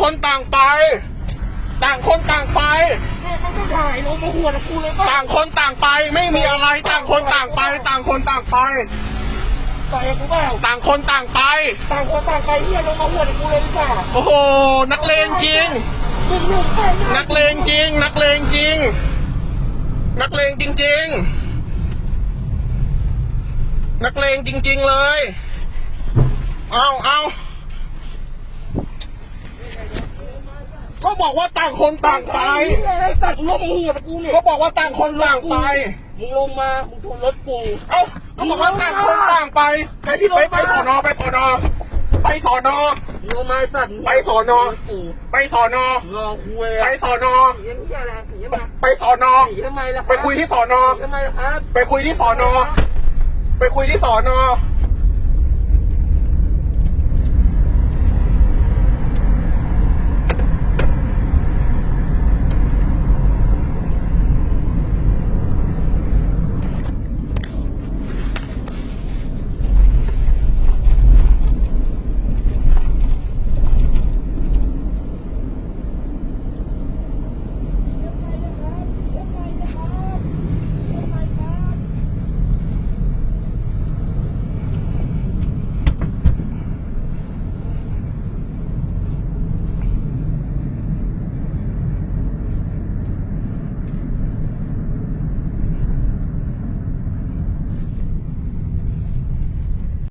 คนต่างไป ต่างคนต่างไปแม่มันก็ถ่ายลงมาหัวนะกูเลยป่ะต่างคนต่างไปไม่มีอะไรต่างคนต่างไป ต่างคนต่างไปต่อยกูเปล่าต่างคนต่างไป ต่างคนต่างไปเฮียลงมาหัวนะกูเลยหรือเปล่าโอ้โหนักเลงจริงมึงลูกใครนักเลงจริง นักเลงจริง นักเลงจริง ๆ นักเลงจริง ๆเลย เอาเอา ก็บอกว่าต่างคนต่างไปไอ้สัตว์ลงมาหัวนะกูเนี่ยก็บอกว่าต่างคนต่างไปมึงลงมามึงชนรถกูเอ้าก็บอกว่าต่างคนต่างไปไปที่ไปไปสอนอไปสอนอไปสอนอมึงลงมาไอ้สัตว์ไปสอนอกูไปสอนอรอคุยไปอะสอนอเสียงเฮียอะไรเสียงมาไปสอนอหนีทำไมล่ะไปคุยที่สอนอทำไมล่ะครับไปคุยที่สอนอไปคุยที่สอนอ